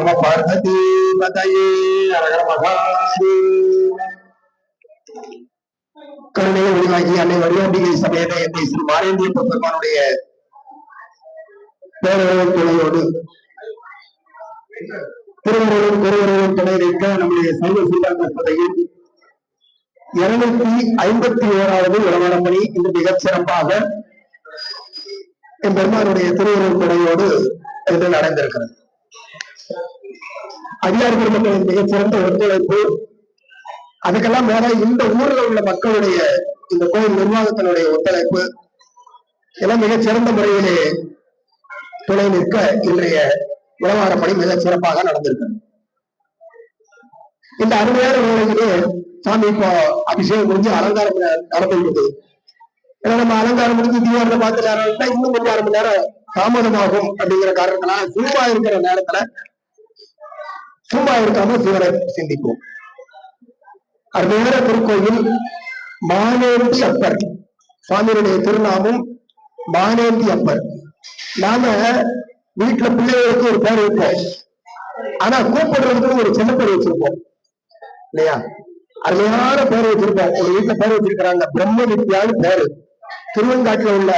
நம பார்வதி பதையே அரகர கருணையை அன்னை வடிவாண்டிகை சமேத என்னை ஸ்ரீ மாரேந்திய பெருமானுடைய பேரவர்கள் துணையோடு திருவருளும் குருவருளும் துணை வைக்க நம்முடைய சைவ சித்தாந்த சபையில் இருநூத்தி ஐம்பத்தி ஓராவது உலகப் பணி இன்று மிகச் சிறப்பாக என் பெருமானுடைய திருவருள் துணையோடு இது நடந்திருக்கிறது. அடியார் குடும்பங்களின் மிகச்சிறந்த ஒத்துழைப்பு அதுக்கெல்லாம் மேல இந்த ஊர்ல உள்ள மக்களுடைய இந்த கோயில் நிர்வாகத்தினுடைய ஒத்துழைப்பு. எல்லாம் மிகச் சிறந்த முறையிலே துணை நிற்க இன்றைய உழவார பணி மிகச் சிறப்பாக நடந்திருக்கு இந்த அருமையான வேலையிலே சாமி இப்போ அபிஷேகம் முடிஞ்சு அலங்காரம் நடந்துருக்குது ஏன்னா நம்ம அலங்காரம் முடிஞ்சு தீவிர பார்த்து நேரம் இன்னும் கொஞ்சம் அரை மணி நேரம் தாமதமாகும் அப்படிங்கிற காரணத்தினால சும்மா இருக்கிற நேரத்துல சும்மா இருக்காம சிவனை சிந்திப்போம். அருமையான திருக்கோயில் மானேந்தி அப்பர். சுவாமியுடைய திருநாமம் மானேந்தி அப்பர். நாம வீட்டுல பிள்ளைகளுக்கு ஒரு பேர் வைப்போம். ஆனா கூப்பிடுறதுக்கு ஒரு சின்ன பேர் வச்சிருப்போம். இல்லையா? அருமையான பேர் வச்சிருப்போம். ஒரு வீட்டுல பேர் வச்சிருக்கிறாங்க. பிரம்ம வித்யான்னு பேரு. திருவங்காட்டுல உள்ள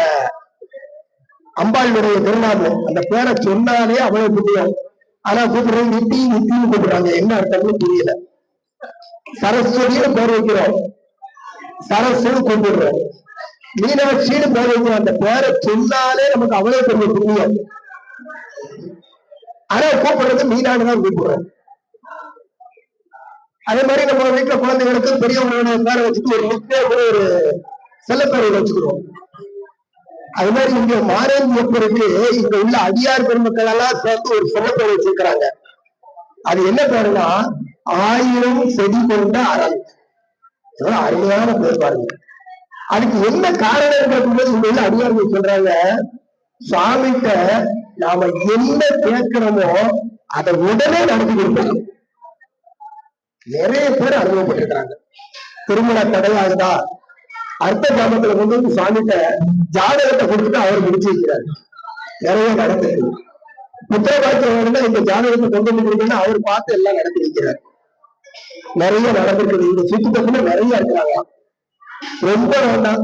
அம்பாளுடைய திருநாமம். அந்த பேரை சொன்னாலே அவ்வளவு புரியும் ஆனா கூப்பிடுறது நித்தி நித்தின்னு கூப்பிடுறாங்க. என்ன அர்த்தம்னு புரியல. சரஸ்வதினு பேர் வைக்கிறோம். சரஸ்வதி கூப்பிடுறோம். மீனாட்சின்னு பேர் வைக்கிறோம். அந்த பேரை சொன்னாலே நமக்கு அவ்வளவு பெரிய புரியும் ஆனா கூப்பிடுறது மீனாடு தான் கூப்பிடுறோம். அதே மாதிரி நம்ம வீட்டுல குழந்தைகளுக்கு பெரியவங்களுடைய பேரை வச்சுட்டு ஒரு முக்கிய ஒரு செல்லப்பேரை வச்சுக்கிறோம். அது மாதிரி இங்க மாரேந்தி எப்பருக்கு இங்க உள்ள அடியார் பெருமக்கள் எல்லாம் சேர்ந்து ஒரு செல்லப்பேர் வச்சிருக்கிறாங்க. அது என்ன பேருனா ஆயிரம் செடி கொண்ட அறம் எவ்வளவு அருமையான பேர் பாருங்க. அதுக்கு என்ன காரணம் கேட்கும்போது இங்க உள்ள அடியார்கள் சொல்றாங்க. சுவாமிகிட்ட நாம என்ன கேட்கிறோமோ அதை உடனே நடத்தி கொடுக்கணும். நிறைய பேர் அனுபவப்பட்டிருக்கிறாங்க திருமண தடையாகுதா அர்த்த கிராமத்துல கொண்டு வந்து சுவாமிகிட்ட ஜாதகத்தை கொடுத்துட்டு அவர் முடிச்சு வைக்கிறார். நிறைய நடத்திருக்கு புத்திர பாக்கியம் இந்த ஜாதகத்தை கொண்டு வந்து கொடுக்கணும்னா அவர் பார்த்து எல்லாம் நடத்தி வைக்கிறார். நிறைய நடந்திருக்குது. இந்த சுத்தி தப்புல நிறைய இருக்கிறாங்க. ரொம்ப வேண்டாம்.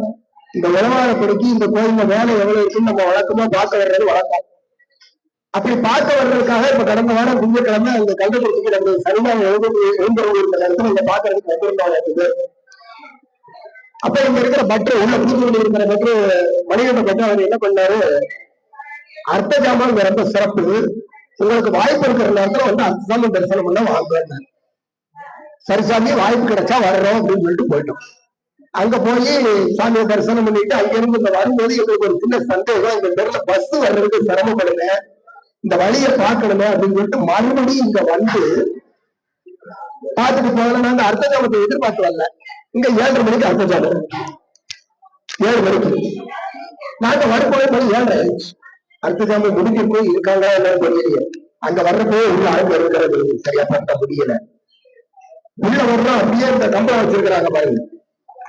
இந்த உழவாரப்படிக்கு இந்த கோயில்ல வேலை எவ்வளவு இருக்குன்னு நம்ம வழக்கமா பார்க்க வர்றது வழக்கம். அப்படி பார்க்க வர்றதுக்காக இப்ப கடந்த வாரம் திங்கட்கிழமை அந்த கண்டுபிடிச்சு நம்ம சரிதான் எழுந்து எழுந்தவங்க இருந்த இடத்துல இங்க பாக்குறதுக்கு வந்திருந்தோம் இருக்குது அப்ப இங்க இருக்கிற பட்ரு உள்ள புதுச்சேரியில் இருக்கிற பட்ரு மணிகண்ட பட்ரு அவர் என்ன பண்ணாரு? அர்த்த ஜாமான் ரொம்ப சிறப்பு. உங்களுக்கு வாய்ப்பு இருக்கிற நேரத்துல வந்து அர்த்தசாமி தரிசனம் பண்ண வாங்க சரி சாமி வாய்ப்பு கிடைச்சா வர்றோம் அப்படின்னு சொல்லிட்டு போயிட்டோம். அங்க போய் சாமியை தரிசனம் பண்ணிட்டு அங்க இருந்து இங்க வரும்போது எங்களுக்கு ஒரு சின்ன சந்தேகம். இந்த தெருல பஸ் வர்றதுக்கு சிரமப்படுங்க இந்த வழியை பார்க்கணுமே அப்படின்னு சொல்லிட்டு மறுபடியும் இங்க வந்து பார்த்துட்டு போகலாம் அந்த அர்த்த ஜாமத்தை எதிர்பார்த்து வரல. இங்க ஏழரை மணிக்கு அடுத்த ஜாமம் ஏழு மணிக்கு. நாங்க வரப்போவே போய் ஏழரை ஆயிடுச்சு. அர்த்த முடிக்க போய் இருக்காங்களா என்னன்னு தெரியல அங்க வர்றப்போ உள்ள ஆளுங்க இருக்கிறது சரியா பட்ட முடியல. உள்ள வர்றோம் அப்படியே இந்த கம்பளம் வச்சிருக்கிறாங்க பாருங்க.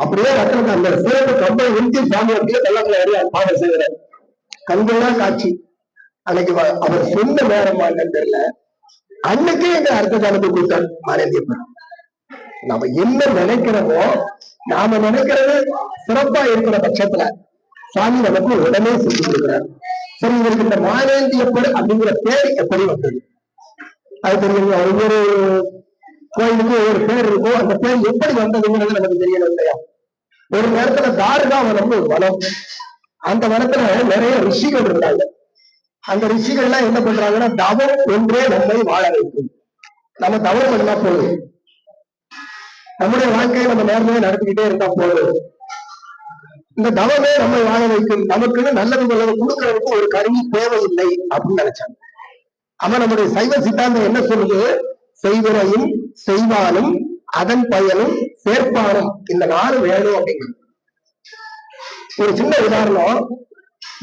அப்படியே ரத்தனத்தை அந்த சிறப்பு கம்பளம் இருந்து சாமி அப்படியே வெள்ளத்துல அறிய பாடம் செய்கிறார் கண்கள்லாம் காட்சி. அன்னைக்கு அவர் சொன்ன நேரமா என்னன்னு தெரியல. அன்னைக்கே எங்க அர்த்த ஜாமத்தை கொடுத்தார் மாரேந்தியப்பன் நாம என்ன நினைக்கிறோமோ நாம நினைக்கிறது சிறப்பா இருக்கிற பட்சத்துல சாமி நமக்கு உடனே செஞ்சு கொடுக்கிறார். சரி இவருக்கு இந்த மாரேந்தியப்பன் அப்படிங்கிற பேர் எப்படி வந்தது? அது தெரியுங்க ஒவ்வொரு கோயிலுக்கு ஒவ்வொரு பேர் இருக்கும் அந்த பேர் எப்படி வந்ததுங்கிறது நமக்கு தெரியணும் இல்லையா? ஒரு நேரத்துல தாருகாவனம்னு ஒரு வனம். அந்த வனத்துல நிறைய ரிஷிகள் இருந்தாங்க. அந்த ரிஷிகள்லாம் என்ன பண்றாங்கன்னா தவம் ஒன்றே நம்மை வாழ வைக்கும். நம்ம தவம் பண்ணா போதும். நம்முடைய வாழ்க்கையை நம்ம நேர்மையை நடத்திக்கிட்டே இருந்தா போதும். இந்த தவமே நம்மை வாழ வைக்கும் நமக்குன்னு நல்லது நல்லது கொடுக்கறதுக்கு ஒரு கருவி தேவையில்லை அப்படின்னு நினைச்சாங்க. ஆமா நம்முடைய சைவ சித்தாந்தம் என்ன சொல்லுது? செய்வரையும் செய்வானும் அதன் பயனும் சேர்ப்பானும். இந்த நாலு வேணும் அப்படிங்கிறது ஒரு சின்ன உதாரணம்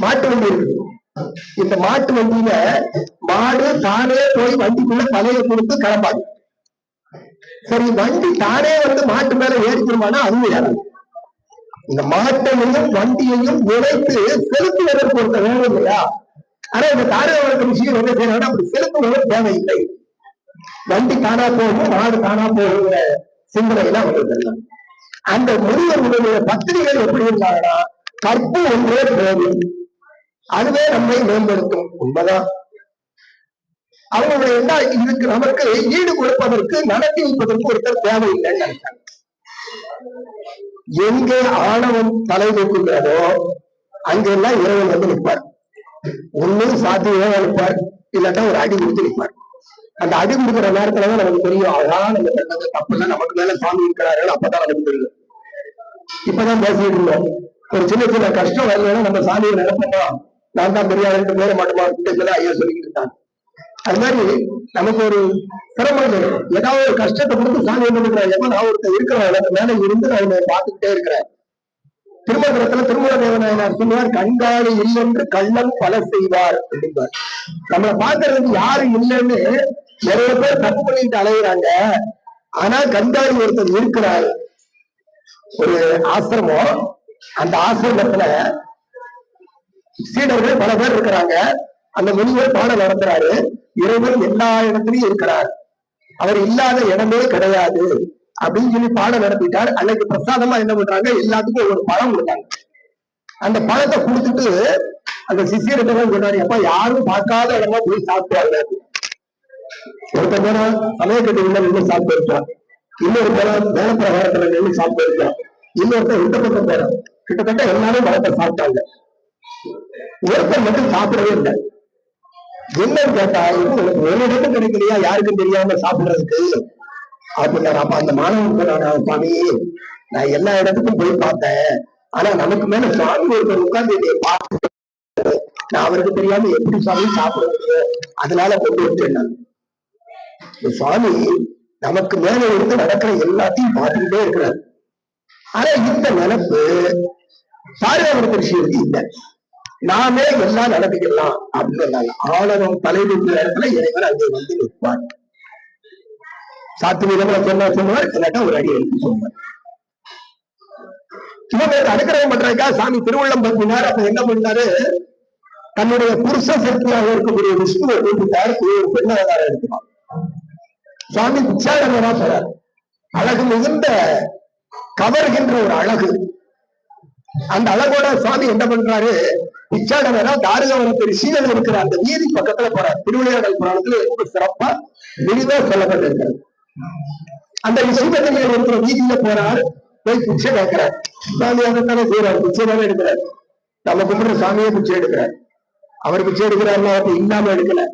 மாட்டு வண்டி இருக்குது இந்த மாட்டு வண்டியில மாடு தானே போய் வண்டிக்குள்ள தலையை கொடுத்து கிளம்பாது சரி வண்டி தானே வந்து மாட்டு மேல ஏறிக்கிறோமானா அதுவும் ஏறாது. இந்த மாட்டையும் வண்டியையும் இணைத்து செலுத்துவதற்கு ஒருத்த வேணும் இல்லையா? ஆனா இந்த தானே வளர்க்க விஷயம் என்ன செய்யணும் அப்படி செலுத்துவது தேவையில்லை. வண்டி தானா போகும் மாடு தானா போகுங்கிற சிந்தனை எல்லாம் அவங்களுக்கு அந்த முனிவர்களுடைய பத்திரிகள் எப்படி இருந்தாங்கன்னா கற்பு ஒன்றே போதும். அதுவே நம்மை மேம்படுத்தும். உண்மைதான். அவங்களுடைய என்ன இதுக்கு நமக்கு ஈடு கொடுப்பதற்கு நடத்தி வைப்பதற்கு ஒருத்தர் தேவையில்லைன்னு எங்கே ஆணவம் தலை வைக்கின்றதோ அங்கெல்லாம் இறைவன் வந்து நிற்பார். ஒன்னும் சாத்தியமா நிற்பார். இல்லாட்டா ஒரு அடி கொடுத்து நிற்பார். அந்த அடி கொடுக்குற நேரத்துலதான் நமக்கு தெரியும் அதான் நம்ம பண்ணது தப்பு இல்லை நமக்கு மேல சாமி இருக்கிறார்கள் அப்பதான் நமக்கு தெரியும். இப்பதான் பேசிட்டு இருந்தோம். ஒரு சின்ன சின்ன கஷ்டம் வரலன்னா நம்ம சாமியை நினைப்போமா? நான் தான் பெரிய பேர மாட்டோமா? ஐயா சொல்லிக்கிட்டு இருக்காங்க. அது மாதிரி நமக்கு ஒரு சிரமங்கள் ஏதாவது ஒரு கஷ்டத்தை கொடுத்து சாமி என்ன பண்றேன்? எப்ப நான் ஒருத்தர் இருக்கிறேன் எனக்கு மேல இருந்து நான் அவனை பார்த்துக்கிட்டே இருக்கிறேன். திருமணத்துல திருமண தேவநாயனார் சொல்லுவார் கண்காணி இல்லைன்று கள்ளம் பல செய்வார் அப்படிம்பார். நம்மளை பாக்குறதுக்கு யாரும் இல்லைன்னு நிறைய பேர் தப்பு பண்ணிட்டு அலையிறாங்க. ஆனா கண்காணி ஒருத்தர் இருக்கிறார். ஒரு ஆசிரமம். அந்த ஆசிரமத்துல சீடர்கள் பல பேர் இருக்கிறாங்க. அந்த முனிவர் பாடம் நடத்துறாரு இறைவன் எல்லா இடத்துலயும் இருக்கிறார். அவர் இல்லாத இடமே கிடையாது அப்படின்னு சொல்லி பாடம் நடத்திட்டார் அன்னைக்கு பிரசாதமா என்ன பண்றாங்க? எல்லாத்துக்கும் ஒரு பழம் கொடுத்தாங்க. அந்த பழத்தை கொடுத்துட்டு அந்த சிஷியர்கிட்ட சொன்னாரு? அப்ப யாரும் பார்க்காத இடமா போய் சாப்பிட்டாங்க ஒருத்தர் பேரும் சமயக்கட்டு உள்ள நின்று சாப்பிட்டு இருக்கான் இன்னொரு பேரும் மேல பிரகாரத்துல நின்று சாப்பிட்டு இருக்கான் இன்னொருத்தர் இந்த பக்கம் பேரும் கிட்டத்தட்ட எல்லாரும் பழத்தை சாப்பிட்டாங்க. ஒருத்தர் மட்டும் சாப்பிடவே இல்லை. என்னன்னு கேட்டா இது உனக்கு ஒரு கிடைக்கலையா? யாருக்கும் தெரியாம சாப்பிடுறதுக்கு? அப்படின்னாரு அப்ப அந்த மாணவன் நான் சுவாமி நான் எல்லா இடத்துக்கும் போய் பார்த்தேன். ஆனா நமக்கு மேல சுவாமி ஒருத்தர் உட்கார்ந்து என்னை பார்த்து நான் அவருக்கு தெரியாம எப்படி சுவாமி சாப்பிட முடியும்? அதனால கொண்டு வச்சேன் சுவாமி நமக்கு மேல இருந்து நடக்கிற எல்லாத்தையும் பார்த்துக்கிட்டே இருக்கிறார். ஆனா இந்த நினைப்பு சாரவரத்த விஷயத்துக்கு இல்லை. நாமே எல்லாம் நடந்துக்கலாம் அப்படின்னு ஆணவம் தலைவின்ற இடத்துல இறைவர் அங்கே வந்து நிற்பார் சாத்து விதங்களை சொன்னா சொல்லுவார் இல்லாட்டா ஒரு அடி எடுத்து சொல்லுவார் சிவபேர் அனுக்கிரகம் பண்றதுக்காக சாமி திருவள்ளம் பற்றினார் அப்ப என்ன பண்ணாரு? தன்னுடைய புருஷ சக்தியாக இருக்கக்கூடிய விஷ்ணுவை கூப்பிட்டார் ஒரு பெண் அவதாரம் எடுத்துப்பான். சுவாமி பிச்சாடனரா சொல்றார் அழகு மிகுந்த கவர்கின்ற ஒரு அழகு. அந்த அழகோட சுவாமி என்ன பண்றாரு? பிச்சாடனரா தாரகவரத்து ரிஷிகள் இருக்கிற அந்த நீதி பக்கத்துல போறார். திருவிளையாடல் புராணத்துல ரொம்ப சிறப்பா விரிவா சொல்லப்பட்டிருக்கிறது அந்த ரிஷிபதிகள் இருக்கிற நீதியில போறார். போய் பிச்சை கேட்கிறார். சாமி அதைத்தானே செய்யறாரு பிச்சை தானே எடுக்கிறார். நம்ம கும்பிடுற சாமியே பிச்சை எடுக்கிறார். அவர் பிச்சை எடுக்கிறாருன்னா அப்ப இல்லாம எடுக்கல?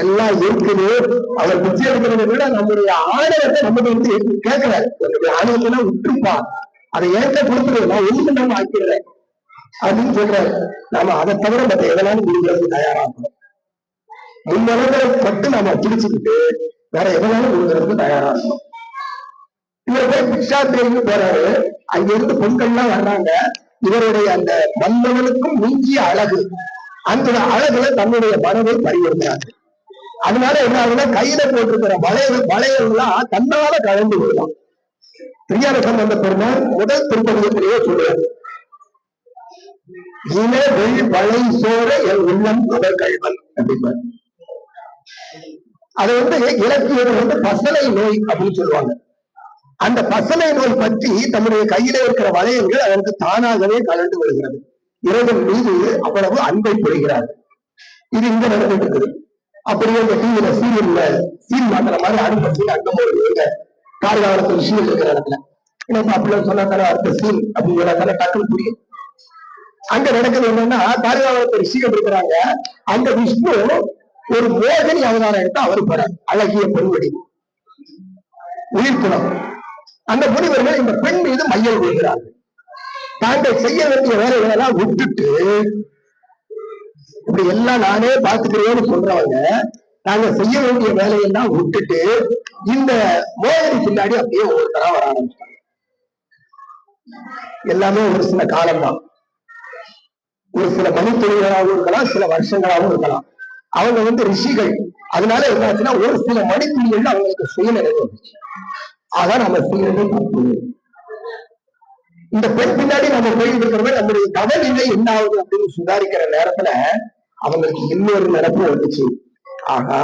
எல்லாம் இருக்குது. அவர் பிச்சை எடுக்கிறத விட நம்முடைய ஆணவத்தை நம்ம வந்து கேட்கிறார். நம்முடைய ஆணவத்தை விட்டுருப்பா அதை ஏற்க கொடுத்துருவோம் நான் ஒழுங்கு நம்ம ஆக்கிடுறேன். அப்படின்னு சொல்றாரு. நாம அதை தவிர மற்ற எதனாலும் கொடுக்கறதுக்கு தயாராகணும் முன்னளவுகளை பட்டு நாம பிடிச்சுக்கிட்டு வேற எதனாலும் கொடுக்கறதுக்கு தயாராகணும் இவர் போய் பிக்ஷாத்திரிக்கு போறாரு. அங்க இருந்து பெண்கள்லாம் வர்றாங்க. இவருடைய அந்த மன்னவனுக்கும் மிஞ்சிய அழகு. அந்த அழகுல தன்னுடைய மனதை பறிவுறுத்துறாங்க அதனால என்ன ஆகுதுன்னா கையில போட்டிருக்கிற வளைய வளையல்லாம் தன்னால கலந்து விடலாம் பிரியான சம்பந்த பெருமாள் முதல் திருப்பதியத்திலேயே சொல்லுவார் இன வெள் வளை சோர என் உள்ளம் அவர் கழ்வன் அப்படிம்பார். அது வந்து இலக்கியம் வந்து பசலை நோய் அப்படின்னு சொல்லுவாங்க. அந்த பசலை நோய் பற்றி தம்முடைய கையில இருக்கிற வளையங்கள் அதற்கு தானாகவே கலந்து வருகிறது. இறைவன் மீது அவ்வளவு அன்பை பெறுகிறார். இது இங்க நடந்துட்டு இருக்குது அப்படியே இந்த டிவியில சீரியல்ல சீன் மாத்திர மாதிரி அனுப்பி அங்கம் ஒரு கார்காலத்தில் விஷயம் இருக்கிற இடத்துல. எனக்கு அப்படிலாம் சொன்னா தானே அடுத்த சீன் அப்படின்னு சொன்னா தானே புரியும். அங்க நடக்குது என்னன்னா கார்காலத்து ரிஷிகள் இருக்கிறாங்க. அந்த விஷ்ணு ஒரு மோகினி அவதாரம் எடுத்து அவர் போறார். அழகிய பெண்வடி உயிர்ப்புணம் அந்த முனிவர்கள் இந்த பெண் மீது மையல் கொள்கிறார்கள். தாங்கள் செய்ய வேண்டிய வேலைகளை எல்லாம் விட்டுட்டு இப்படி எல்லாம் நானே பார்த்துக்கிறேன்னு சொல்றவங்க நாங்க செய்ய வேண்டிய வேலையெல்லாம் விட்டுட்டு இந்த மோதலி பின்னாடி அப்படியே ஒவ்வொருத்தரா வர ஆரம்பிச்சாங்க எல்லாமே ஒரு சில காலம்தான். ஒரு சில மணித்துளிகளாகவும் இருக்கலாம் சில வருஷங்களாகவும் இருக்கலாம். அவங்க வந்து ரிஷிகள். அதனால என்னாச்சுன்னா ஒரு சில மணித்துளிகள் அவங்களுக்கு சுயநிலை வந்துச்சு. அதான் நம்ம செய்யறது தப்பு இந்த பெண் பின்னாடி நம்ம போயிட்டு இருக்கிறவங்க நம்முடைய கவனிலை என்ன ஆகுது அப்படின்னு சுதாரிக்கிற நேரத்துல அவங்களுக்கு இன்னொரு நினைப்பு வந்துச்சு. ஆகா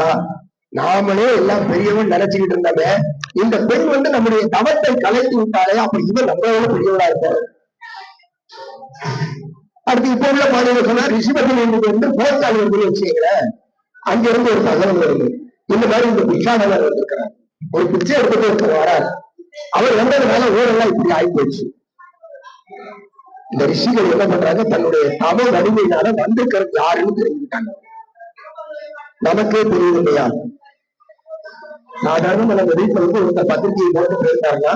நாமளே எல்லாம் பெரியவன் நினைச்சுக்கிட்டு இருந்தவ இந்த பெண் வந்து நம்முடைய தவத்தை கலைத்து விட்டாலே அப்ப இவன் நம்மளோட பெரியவனா இருப்பாரு அடுத்து இப்ப உள்ள பாடல சொன்னா ரிஷிபதி வந்து போர்த்தால் வந்து வச்சுங்களேன் அங்க இருந்து ஒரு தகவல் வருது. இந்த மாதிரி இந்த பிச்சானவர் வந்திருக்கிறார். ஒரு பிச்சை எடுத்துட்டு ஒருத்தர் வரார். அவர் வந்ததுனால ஊரெல்லாம் இப்படி ஆகி போச்சு இந்த ரிஷிகள் என்ன பண்றாங்க? தன்னுடைய தவ வலிமையினால வந்திருக்கிறது யாருன்னு தெரிஞ்சுக்கிட்டாங்க. நமக்கே தெரியுது இல்லையா? சாதாரண நம்ம வீட்டுல வந்து ஒருத்தர் பத்திரிகையை போட்டு போயிருந்தாருன்னா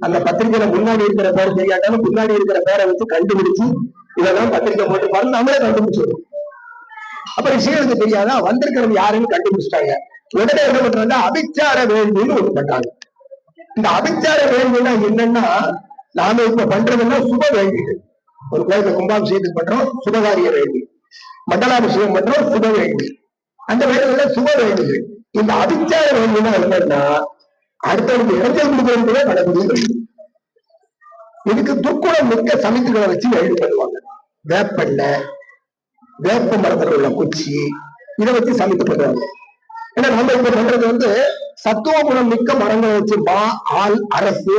அந்த பத்திரிகையில முன்னாடி இருக்கிற பேர் தெரியாட்டாலும் பின்னாடி இருக்கிற பேரை வச்சு கண்டுபிடிச்சு இதெல்லாம் பத்திரிகை போட்டு பாருங்க. நம்மளே கண்டுபிடிச்சிடும் அப்ப விஷயத்துக்கு தெரியாதா? வந்திருக்கிறவங்க யாருன்னு கண்டுபிடிச்சிட்டாங்க. உடனே என்ன பண்றாங்க? அபிச்சார வேள்வின்னு ஒண்ணு பண்றாங்க. இந்த அபிச்சார வேள்வினா என்னன்னா நாம இப்ப பண்றதுன்னா சுப வேள்விகள் ஒரு கோயில கும்பாபிஷேகத்துக்கு பண்றோம் சுபகாரிய வேள்வி மண்டலாபிஷேகம் பண்றோம் சுப வேள்வி அந்த வேலையில சுப வேள்விகள் இந்த அபிச்சார வேள்வினா என்னன்னா அடுத்தவங்க இடத்தை கொடுக்கறதுக்குள்ள நடக்கூடிய இதுக்கு துக்குணம் மிக்க சமித்துகளை வச்சு எழுதி பண்ணுவாங்க வேப்பெண்ணெய் வேப்ப மரத்துல உள்ள குச்சி இதை வச்சு சமைத்து பண்றாங்க ஏன்னா நம்ம இப்ப பண்றது வந்து சத்துவ குணம் மிக்க மரங்களை வச்சு மா ஆள் அரசு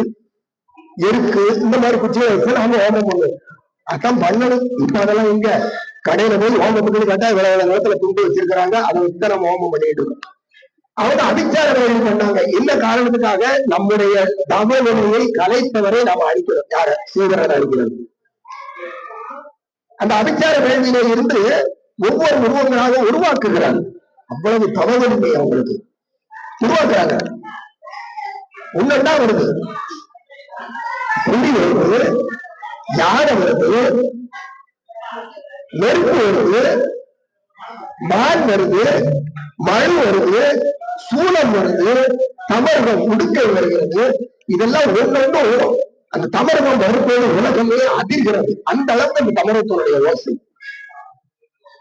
எருக்கு இந்த மாதிரி குச்சிகளை வச்சு நாம ஹோமம் பண்ணுவோம். அதான் பண்ணணும். இப்ப அதெல்லாம் இங்க கடையில போய் ஹோமத்துக்கு கேட்டா விளையாட நிலத்துல துண்டு வச்சிருக்கிறாங்க. அதை வச்சு நம்ம ஹோமம் பண்ணிட்டு இருக்கோம். அவங்க அபிச்சார பண்ணாங்க என்ன காரணத்துக்காக? நம்முடைய தவ கலைத்தவரை நாம் அழிக்கிறோம். யார? சீதரன் அழிக்கிறது அந்த அபிச்சார வேள்வியில இருந்து ஒவ்வொரு உருவங்களாக உருவாக்குகிறாங்க அவ்வளவு தவவலிமை அவங்களுக்கு. உருவாக்குறாங்க. உன்னதான் வருது? புள்ளி வருது யானை வருது நெருப்பு வருது மான் வருது மழை வருது சூளம் வருது தமரகம் உடுக்கை வருகிறது. இதெல்லாம் ஒன்னொன்னு அந்த தமரகம் வரும்போது உலகமே அதிர்கிறது. அந்த அளவுக்கு அந்த தமரத்தினுடைய ஓசை.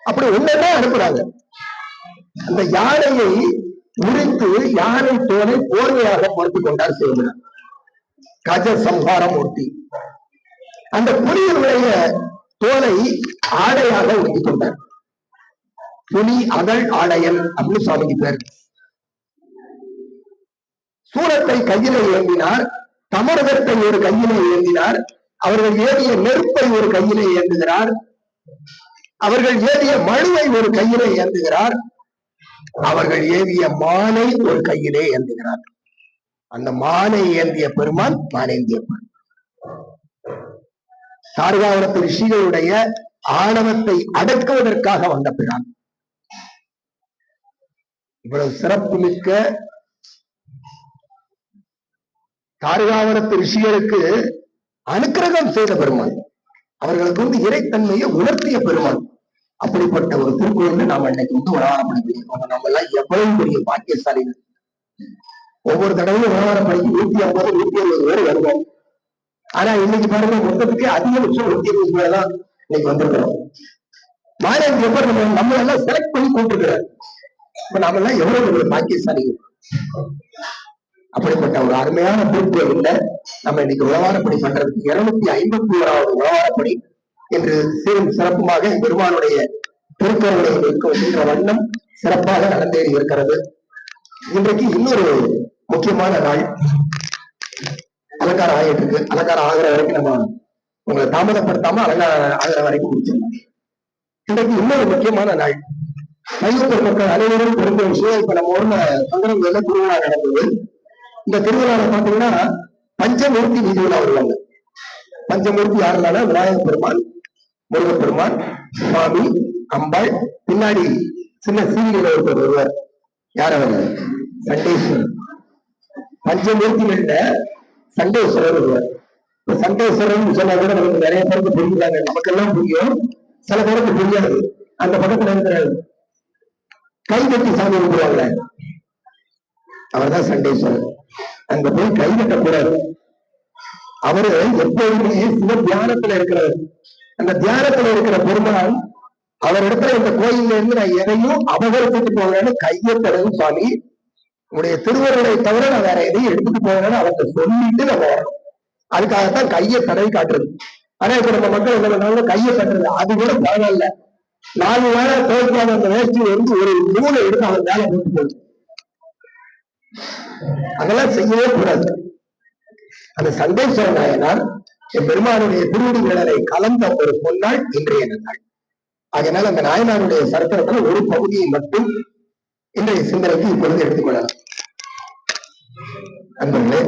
அப்படி ஒன்னதான் அனுப்புறாங்க அந்த யானையை உரித்து யானை தோலை போர்வையாக பொறுத்துக் கொண்டார் சிவபிரான் கஜ சம்ஹார மூர்த்தி அந்த புலியினுடைய தோலை ஆடையாக உடுத்திக் கொண்டார். புலி அகழ் ஆடையன் அப்படின்னு சுவாமிக்கு பேர். சூரத்தை கையிலே ஏந்தினார் தமிழகத்தை ஒரு கையிலே ஏந்தினார் அவர்கள் ஏறிய நெருப்பை ஒரு கையிலே ஏந்துகிறார் அவர்கள் ஏறிய மழுவை ஒரு கையிலே ஏந்துகிறார் அவர்கள் ஏவிய மானை ஒரு கையிலே ஏந்துகிறார். அந்த மானை ஏந்திய பெருமான் மானேந்திய பெருமான். ரிஷிகளுடைய ஆணவத்தை அடக்குவதற்காக வந்த பிரான். இவ்வளவு சிறப்பு மிக்க தாரகாவரத்து ரிஷிகளுக்கு அனுக்கிரகம் செய்த பெருமாள் அவர்களுக்கு வந்து இறைத்தன்மையை உணர்த்திய பெருமான். அப்படிப்பட்ட ஒரு திருக்குறள் நாம இன்னைக்கு வந்து உணவாரப்படுத்திருக்கோம் நம்ம எல்லாம் எவ்வளவு பெரிய பாக்கியசாலிகள். ஒவ்வொரு தடவையும் உணவாரப்படிக்கு நூத்தி ஐம்பது நூத்தி அறுபது பேர் வருவோம். ஆனா இன்னைக்கு பாருங்க மொத்தத்துக்கு அதிகபட்சம் நூத்தி இருபது பேர் தான் இன்னைக்கு வந்திருக்கிறோம். மாநிலத்துக்கு எப்ப நம்ம நம்ம எல்லாம் செலக்ட் பண்ணி கூப்பிட்டுருக்கிறார். இப்ப நாம எல்லாம் எவ்வளவு பாக்கியசாலிகள். அப்படிப்பட்ட ஒரு அருமையான திருக்குறள் நம்ம இன்னைக்கு உழவாரப்படி பண்றதுக்கு இருநூத்தி ஐம்பத்தி ஓராவது உழவாரப்படி என்று சீரும் சிறப்புமாக பெருமானுடைய திருக்குறளை இருக்கின்ற வண்ணம் சிறப்பாக நடந்தேறி இருக்கிறது. இன்றைக்கு இன்னொரு முக்கியமான நாள். அலங்காரம் ஆகிட்டு இருக்கு அலங்காரம் ஆகிற வரைக்கும் நம்ம உங்களை தாமதப்படுத்தாம அலங்காரம் ஆகிற வரைக்கும் முடிச்சிடலாம். இன்றைக்கு இன்னொரு முக்கியமான நாள். மையப்பெரு மக்கள் அனைவரும் தெரிஞ்ச விஷயம் இப்ப நம்ம ஊர்ல சங்கரங்கள்ல திருவிழா நடந்தது. இந்த திருவிழாவை பார்த்தீங்கன்னா பஞ்சமூர்த்தி வீதியில வருவாங்க. பஞ்சமூர்த்தி யாருனால? விநாயகர் பெருமான் முருகப்பெருமான் சுவாமி அம்பாள் பின்னாடி சின்ன சீரியல் ஒருத்தர் வருவார். யார் அவர்? சண்டேஸ்வரர் பஞ்சமூர்த்திகள்ல சண்டேஸ்வரர் வருவார். இப்ப சொன்னா கூட நமக்கு நிறைய பேருக்கு புரியுறாங்க நமக்கெல்லாம் புரியும். சில பேருக்கு புரியாது. அந்த பக்கத்துல இருக்கிற கை கட்டி சாமி அவர்தான் சண்டேஸ்வரர் அங்க போய் கை கட்டக்கூடாது அவரு எப்பொழுதுமே சிவ தியானத்துல இருக்கிறார். அந்த தியானத்துல இருக்கிற பெருமாள் அவர் இடத்துல இந்த கோயில்ல இருந்து நான் எதையும் அபகரித்துட்டு போகிறேன்னு கையை தடவும் சுவாமி உங்களுடைய திருவருளை தவிர நான் வேற எதையும் எடுத்துட்டு போகிறேன்னு அவர்கிட்ட சொல்லிட்டு நம்ம வரணும். அதுக்காகத்தான் கையை தடவி காட்டுறது. ஆனா இப்ப நம்ம மக்கள் என்ன கையை கட்டுறது அது கூட பரவாயில்ல. நாலு வேலை துவைக்காத அந்த வேஷ்டியில இருந்து ஒரு நூலை எடுத்து அவன் மேல போட்டு போகுது அதெல்லாம் செய்யவே கூடாது. அந்த சந்தேஸ்வர நாயனார் என் பெருமானுடைய திருவடி கலந்த ஒரு பொன்னாள் இன்றைய நாள். அதனால் அந்த நாயனாருடைய சரித்திரத்துல ஒரு பகுதியை மட்டும் இன்றைய சிந்தனைக்கு இப்பொழுது எடுத்துக்கொள்ளலாம் அன்பர்களே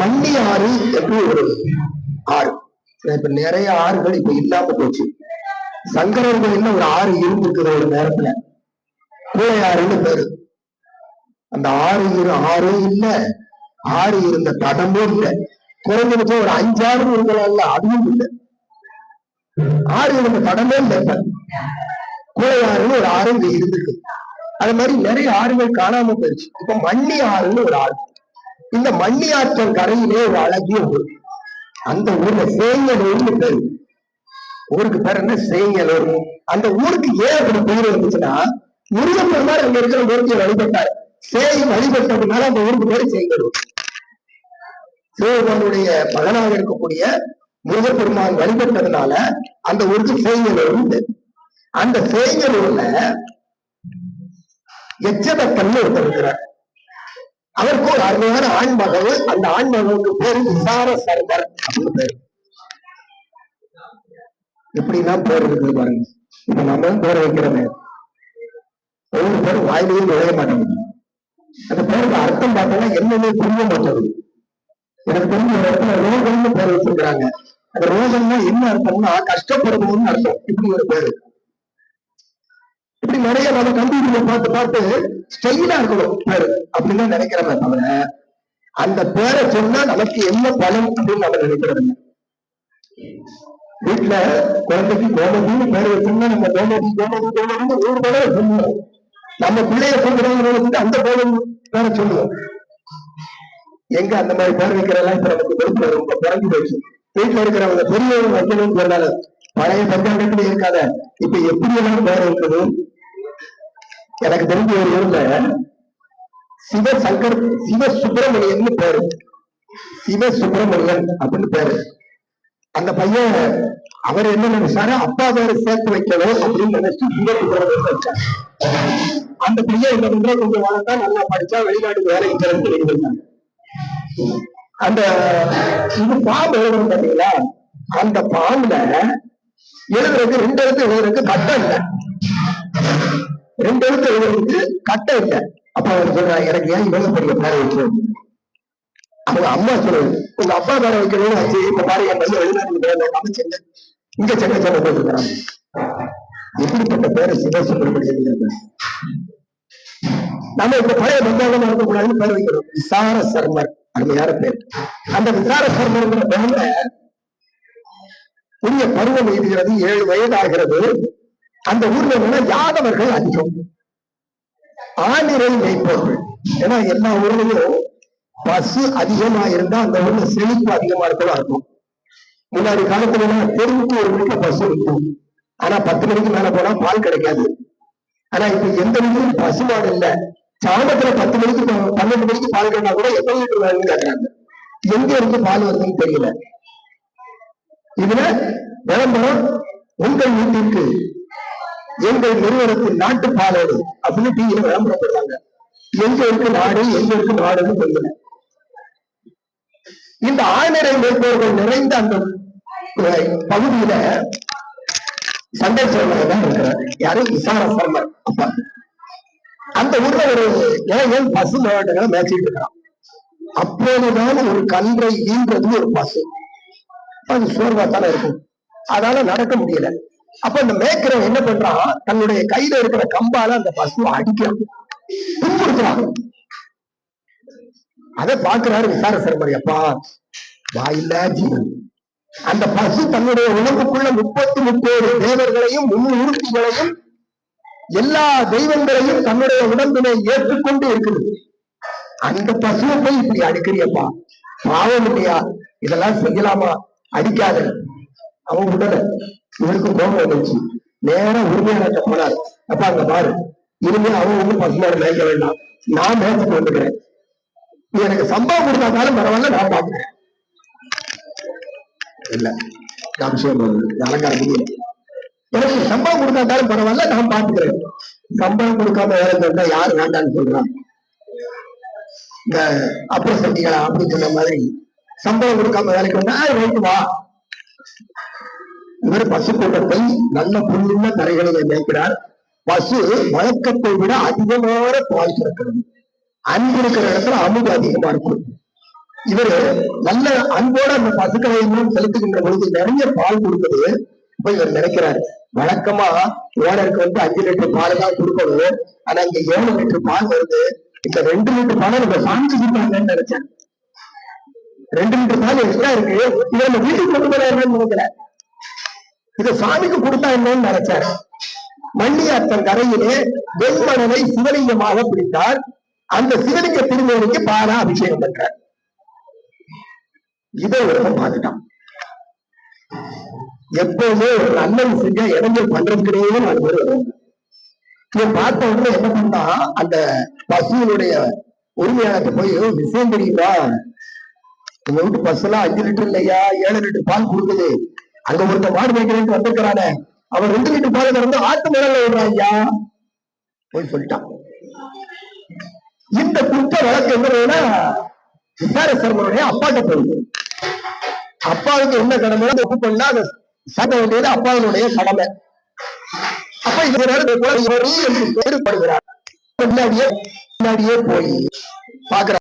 மண்ணி ஆறு என்று ஒரு ஆறு. இப்ப நிறைய ஆறுகள் இப்ப இல்லாம போச்சு. சங்கரர்கள் என்ன ஒரு ஆறு இருந்திருக்குது ஒரு நேரத்துல. கூழையாறுன்னு பேரு. அந்த ஆறு இரு ஆறு இல்ல. ஆறு இருந்த தடமும் இல்ல. குறைஞ்சபட்சம் ஒரு அஞ்சாறு இருக்கலாம்ல அதுவும் இல்ல. ஆறு இருந்த தடமே இல்ல இப்ப. கூழையாறுன்னு ஒரு ஆறு இங்க இருந்திருக்கு. அது மாதிரி நிறைய ஆறுகள் காணாம போயிருச்சு. இப்ப மண்ணி ஆறுன்னு ஒரு ஆறு. இந்த மண்ணி ஆற்றல் கரையிலே ஒரு அழகிய ஊர். அந்த ஊர்ல சேங்கலூர்னு பேரு. ஊருக்கு பேர் என்ன? சேங்கலூர். அந்த ஊருக்கு ஏன் அப்படி பேர் வந்துச்சுன்னா முருகப்பெருமாள் அங்க இருக்கிற மூர்த்தியை வழிபட்டார். சேய் வழிபட்டதுனால அந்த ஊருக்கு பேரு சேங்கலூர் சிவபெருமானுடைய மகனாக இருக்கக்கூடிய முருகப்பெருமான் வழிபட்டதுனால அந்த ஊருக்கு சேங்கலூர் உண்டு. அந்த சேங்கலூர்ல எச்சதக்கன்னு ஒருத்தர் இருக்கிறார். அவருக்கு ஒரு அருமையான ஆண்மகவு அந்த ஆண்மகவுக்கு பேரு விசார சர்வர் அப்படின்னு பேரு. எப்படின்னா பேர் இருக்குது பாருங்க. இப்ப நம்ம பேர் வைக்கிறோமே. ஒவ்வொரு பேரும் வாயிலையும் நுழைய மாட்டேங்குது. அந்த பேருக்கு அர்த்தம் பார்த்தோம்னா என்னன்னு புரிய மாட்டேங்குது எனக்கு தெரிஞ்ச ஒரு இடத்துல ரோகம்னு பேர் வச்சிருக்கிறாங்க. அந்த ரோகம்னா என்ன அர்த்தம்னா கஷ்டப்படுவோம்னு அர்த்தம். இப்படி ஒரு பேரு. இப்படி நிறைய நம்ம கம்ப்யூட்டர்ல பார்த்து பார்த்து ஸ்டெயிலா இருக்கணும் பேரு. அப்படின்னு நினைக்கிறோமே தவிர அந்த பேரை சொன்னா நமக்கு என்ன பலம் அப்படின்னு நம்ம நினைக்கிறது வீட்டுல குழந்தைக்கு கோமதின்னு பேர் வச்சோம்னா நம்ம கோமதி கோமதி கோமதின்னு ஒரு தடவை சொல்லுவோம். நம்ம பிள்ளைய சொல்றவங்க அந்த போதும் வேற சொல்லுவோம். எங்க அந்த மாதிரி பேர் இப்ப நமக்கு வெறுப்பு ரொம்ப குறைஞ்சு போயிடுச்சு. வீட்டுல இருக்கிறவங்க பெரியவங்க வைக்கணும்னு சொன்னாலும் பழைய பஞ்சாங்கத்துல இருக்காத. இப்ப எப்படி எல்லாம் பேர் இருக்குது எனக்கு தெரிஞ்ச ஒரு ஊர்ல சிவ சங்கர் சிவ சுப்பிரமணியன் பேரு. சிவ சுப்பிரமணியன் அப்படின்னு பேரு. அந்த பையன் அவர் என்ன நினைச்சாரு? அப்பா பேரை சேர்த்து வைக்கணும் அப்படின்னு நினைச்சு சிவ அந்த பையன் என்ன பண்ற கொஞ்சம் வளர்த்தா நல்லா படிச்சா வெளிநாடு வேலைக்கு திறந்து எழுதிருக்காங்க அந்த இது பாம்பு எழுதுறது பாத்தீங்களா? அந்த பாம்புல எழுதுறதுக்கு ரெண்டு எழுத்து எழுதுறதுக்கு கட்டம் இல்லை. ரெண்டு எழுத்து எழுதுறதுக்கு கட்டம் இல்லை. அப்ப அவர் சொல்றாங்க எனக்கு ஏன் இவ்வளவு பெரிய பேர வைக்கணும்? அவங்க அம்மா சொல்லுது உங்க அப்பா பேரை வைக்கணும்னு ஆச்சு இப்ப பாரு என் பையன் வெளிநாட்டுக்கு பேர் இங்க சென்னை சென்னை போட்டுக்கிறாங்க எப்படிப்பட்ட பேரை சிவசுப்பிரமணியன் நம்ம இப்ப பழைய பஞ்சாங்கம் இருக்கக்கூடாதுன்னு பேர் வைக்கிறோம். விசார சர்மர். அருமையான பேர். அந்த விசார சர்மர்ங்கிற பேர்ல புதிய பருவம் எழுதுகிறது ஏழு வயது ஆகிறது அந்த ஊர்ல உள்ள யாதவர்கள் அதிகம். ஆணிரை மேய்ப்பவர்கள். ஏன்னா எல்லா ஊர்லயும் பசு அதிகமா இருந்தா அந்த ஊர்ல செழிப்பு அதிகமா இருக்கதான் இருக்கும். முன்னாடி காலத்துல எல்லாம் தெருவுக்கு ஒரு மணிக்கு பசு இருக்கும். ஆனா பத்து மணிக்கு மேல போனா பால் கிடைக்காது. ஆனா இப்ப எந்த வீட்லயும் பசுமாடு இல்ல. சாமத்துல பத்து மணிக்கு பன்னெண்டு மணிக்கு பால் கேட்டா கூட எத்தனை லிட்டர் வேணும்னு கேக்குறாங்க. எங்க இருந்து பால் வருதுன்னு தெரியல. இதுல விளம்பரம் உங்கள் வீட்டிற்கு எங்கள் நிறுவனத்தின் நாட்டு பாலோடு அப்படின்னு டிவியில விளம்பரம் போடுறாங்க எங்க இருக்கு நாடு எங்க இருக்கு நாடுன்னு சொல்லுங்க இந்த ஆழ்நிலை மேற்பவர்கள் நிறைந்த அந்த பகுதியில சண்டை சோழர் தான் இருக்கிறார் யாரு? விசார அப்பா அந்த ஊர்ல ஒரு ஏன் பசு மாவட்டங்களை மேய்ச்சிட்டு இருக்கான். அப்போதுதான் ஒரு கன்றை ஈன்றது ஒரு பசு. அது சோர்வா தானே இருக்கும். அதால நடக்க முடியல. அப்ப இந்த மேய்க்கிறவன் என்ன பண்றான்? தன்னுடைய கையில இருக்கிற கம்பால அந்த பசுவை அடிக்கிறான். துன்புறுத்துறான். அதை பாக்குறாரு விசார சிறுமணி அப்பா வாயில்லா ஜீவன் அந்த பசு தன்னுடைய உணவுக்குள்ள முப்பத்தி முப்பது தேவர்களையும் முன்னூர்த்திகளையும் எல்லா தெய்வங்களையும் தன்னுடைய உடம்பினை ஏற்றுக்கொண்டு இருக்குது. அந்த பசுவை போய் இப்படி அடிக்கிறியப்பா. பாவம் இல்லையா? இதெல்லாம் செய்யலாமா? அடிக்காத. அவன் உடல இவருக்கு கோபம் வந்துச்சு நேரம் உரிமையாளர்கிட்ட போனார் அப்பா அங்க பாரு. இனிமே அவன் ஒண்ணும் பசுமாடு மேய்க்க வேண்டாம். நான் மேய்ச்சிட்டு வந்துக்கிறேன். எனக்கு சம்பளம் கொடுத்தாலும் பரவாயில்ல நான் பாக்குறேன் இல்ல அபிஷேகம் சொல்றது அலங்காரம் எனக்கு சம்பளம் கொடுத்தாலும் பரவாயில்ல நான் பாத்துக்கிறேன் சம்பளம் கொடுக்காம வேலை தந்தா யாரு வேண்டாம்னு சொல்றான்? இந்த அப்புறம் சண்டிகளா அப்படின்னு சொன்ன மாதிரி சம்பளம் கொடுக்காம வேலைக்கு வந்தா "ஆ, ரைட்டு வா. இவர் பசு கூட்டத்தை நல்ல புல்லுள்ள தரைகளிலே மேய்க்கிறார். பசு வழக்கத்தை விட அதிகமான பால் சுரக்கிறது அன்பு இருக்கிற இடத்துல அமுது அதிகமா இருக்கும். இவரு நல்ல அன்போட அந்த பசுக்களை செலுத்துகின்ற பொழுது நிறைய பால் கொடுக்குது இப்ப இவர் நினைக்கிறாரு. வழக்கமா ஓனருக்கு வந்து அஞ்சு லிட்டர் பால் தான் கொடுக்கணும். ஆனா இங்க ஏழு லிட்டர் பால் வருது. இப்ப ரெண்டு லிட்டர் பாலை நம்ம சாமிச்சு கொடுத்தாங்கன்னு நினைச்சேன் ரெண்டு லிட்டர் பால் எக்ஸ்ட்ரா இருக்கு. இதை நம்ம வீட்டுக்கு கொண்டு போறாருன்னு நினைக்கிறேன் இதை சாமிக்கு கொடுத்தா என்னன்னு நினைச்சேன் மண்ணியாத்தன் கரையிலே வெண்மணனை சிவலிங்கமாக பிடித்தார். அந்த சிவலிங்க திருமேனிக்கு பாலா அபிஷேகம் பண்றார். இதை உலகம் பார்த்துட்டான் எப்பவுமே ஒரு நல்லது செஞ்சா இடைஞ்சல் பண்றதுக்கிடையே நாலு பேர் வருவாங்க இதை. பார்த்த உடனே என்ன பண்ணா அந்த பசுவினுடைய உரிமையாளர்கிட்ட போய் விஷயம் தெரியுமா உங்க வீட்டு பஸ் எல்லாம் அஞ்சு லிட்டர் இல்லையா? ஏழு லிட்டர் பால் கொடுக்குது. அங்க ஒருத்த மாடு மேய்க்கிறேன் வந்திருக்கிறானே. அவன் ரெண்டு லிட்டர் பால் கறந்து ஆட்டு நிழல்ல விடுறான் ஐயா போய் சொல்லிட்டான். இந்த குற்ற வழக்கு என்னன்னா சர்மனுடைய அப்பாட்ட போகுது அப்பாவுக்கு என்ன கடமை? அந்த ஒப்பு பண்ணா அதை சாட்ட வேண்டியது அப்பாவினுடைய கடமை. அப்ப இது நேரத்தை இவரு என்று பேருப்படுகிறார் முன்னாடியே முன்னாடியே போய் பாக்குற